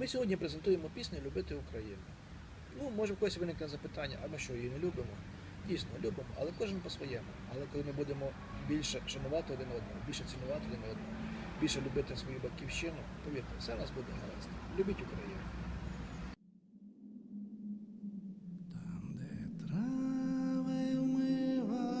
Ми сьогодні презентуємо пісню Любити Україну. Ну, може в когось виникне запитання, а ми що, її не любимо? Дійсно, любимо, але кожен по-своєму. Але коли ми будемо більше шанувати один одного, більше цінувати один одного, більше любити свою батьківщину, повірте, все у нас буде гаразд. Любіть Україну. Там, де трави вмиваються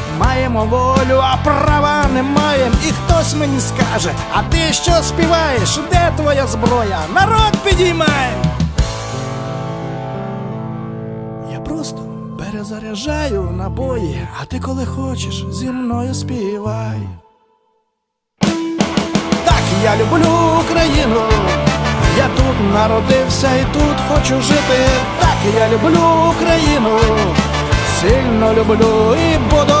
Маємо волю, а права не маємо. І хтось мені скаже, а ти що співаєш? Де твоя зброя? Народ підіймай! Я просто перезаряджаю набої, а ти коли хочеш, зі мною співай. Так, я люблю Україну. Я тут народився і тут хочу жити. Так, я люблю Україну. Сильно люблю і буду